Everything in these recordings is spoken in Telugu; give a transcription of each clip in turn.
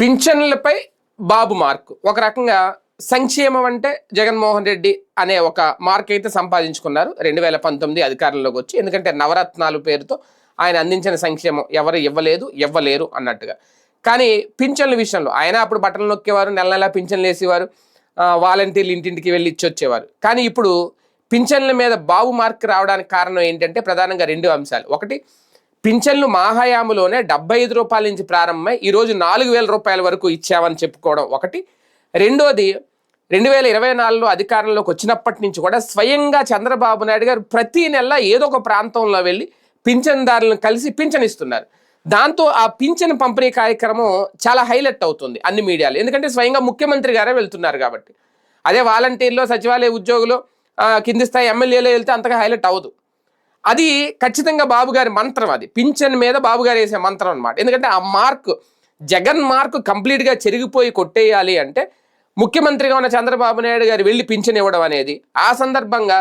పింఛన్లపై బాబు మార్క్. ఒక రకంగా సంక్షేమం అంటే జగన్మోహన్ రెడ్డి అనే ఒక మార్క్ అయితే సంపాదించుకున్నారు. రెండు వేల పంతొమ్మిది అధికారంలోకి వచ్చి ఎందుకంటే నవరత్నాలు పేరుతో ఆయన అందించిన సంక్షేమం ఎవరు ఇవ్వలేదు ఇవ్వలేరు అన్నట్టుగా. కానీ పింఛన్ల విషయంలో ఆయన అప్పుడు బట్టలు నొక్కేవారు నెల నెల పింఛన్లు వేసేవారు వాలంటీర్లు ఇంటింటికి వెళ్ళి ఇచ్చి వచ్చేవారు కానీ ఇప్పుడు పింఛన్ల మీద బాబు మార్క్ రావడానికి కారణం ఏంటంటే ప్రధానంగా రెండు అంశాలు. ఒకటి పింఛన్లు మాహయాములోనే డెబ్బై ఐదు రూపాయల నుంచి ప్రారంభమై ఈరోజు నాలుగు వేల రూపాయల వరకు ఇచ్చామని చెప్పుకోవడం ఒకటి. రెండోది రెండు వేల ఇరవై నాలుగులో అధికారంలోకి వచ్చినప్పటి నుంచి కూడా స్వయంగా చంద్రబాబు నాయుడు గారు ప్రతి నెల ఏదో ఒక ప్రాంతంలో వెళ్ళి పింఛన్దారులను కలిసి పింఛనిస్తున్నారు. దాంతో ఆ పింఛన్ పంపిణీ కార్యక్రమం చాలా హైలైట్ అవుతుంది అన్ని మీడియాలు. ఎందుకంటే స్వయంగా ముఖ్యమంత్రి గారే వెళ్తున్నారు కాబట్టి. అదే వాలంటీర్లో సచివాలయ ఉద్యోగులు కింది స్థాయి ఎమ్మెల్యేలో వెళ్తే అంతగా హైలైట్ అవ్వదు. అది ఖచ్చితంగా బాబు గారి మంత్రం అది. పింఛన్ మీద బాబు గారు వేసే మంత్రం అనమాట ఎందుకంటే ఆ మార్క్ జగన్ మార్క్ కంప్లీట్గా చెరిగిపోయి కొట్టేయాలి అంటే ముఖ్యమంత్రిగా ఉన్న చంద్రబాబు నాయుడు గారు వెళ్ళి పింఛన్ ఇవ్వడం అనేది ఆ సందర్భంగా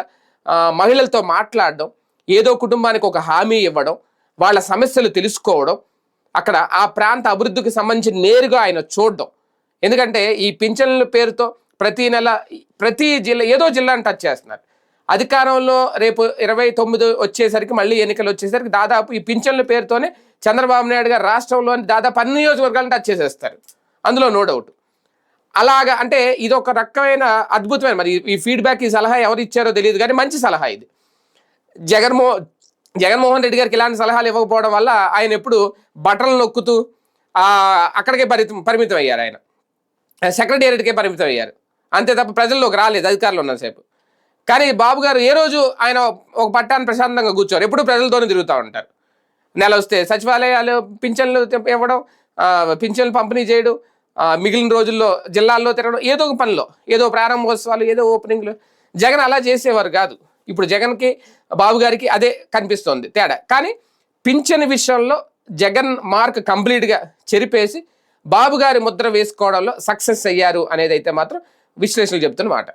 మహిళలతో మాట్లాడడం ఏదో కుటుంబానికి ఒక హామీ ఇవ్వడం వాళ్ళ సమస్యలు తెలుసుకోవడం అక్కడ ఆ ప్రాంత అభివృద్ధికి సంబంధించి నేరుగా ఆయన చూడడం. ఎందుకంటే ఈ పింఛన్ల పేరుతో ప్రతి నెల ప్రతి జిల్లా ఏదో జిల్లాను టచ్ చేస్తున్నారు. అధికారంలో రేపు ఇరవై తొమ్మిది వచ్చేసరికి మళ్ళీ ఎన్నికలు వచ్చేసరికి దాదాపు ఈ పింఛన్ల పేరుతోనే చంద్రబాబు నాయుడు గారు రాష్ట్రంలోని దాదాపు అన్ని నియోజకవర్గాలను టచ్ చేసేస్తారు. అందులో నో డౌట్. అలాగా అంటే ఇది ఒక రకమైన అద్భుతమైన మరి ఈ ఫీడ్బ్యాక్ ఈ సలహా ఎవరు ఇచ్చారో తెలియదు కానీ మంచి సలహా ఇది. జగన్మో జగన్మోహన్ రెడ్డి గారికి ఇలాంటి సలహాలు ఇవ్వకపోవడం వల్ల ఆయన ఎప్పుడు బటన్లు నొక్కుతూ అక్కడికే పరిమితం పరిమితం అయ్యారు ఆయన. సెక్రటేరియట్కే పరిమితం అయ్యారు అంతే తప్ప ప్రజల్లోకి రాలేదు అధికారులు ఉన్నసేపు కానీ బాబు గారు ఏ రోజు ఆయన ఒక పట్టాన్ని ప్రశాంతంగా కూర్చోరు? ఎప్పుడు ప్రజలతోనే తిరుగుతూ ఉంటారు. నెల వస్తే సచివాలయాలు పింఛన్లు ఇవ్వడం పింఛన్లు పంపిణీ చేయడం మిగిలిన రోజుల్లో జిల్లాల్లో తిరగడం ఏదో ఒక పనిలో ఏదో ప్రారంభోత్సవాలు ఏదో ఓపెనింగ్లు. జగన్ అలా చేసేవారు కాదు. ఇప్పుడు జగన్కి బాబు గారికి అదే కనిపిస్తోంది తేడా. కానీ పింఛన్ విషయంలో జగన్ మార్క్ కంప్లీట్గా చెరిపేసి బాబు గారి ముద్ర వేసుకోవడంలో సక్సెస్ అయ్యారు అనేది అయితే మాత్రం విశ్లేషణలు చెప్తున్న మాట.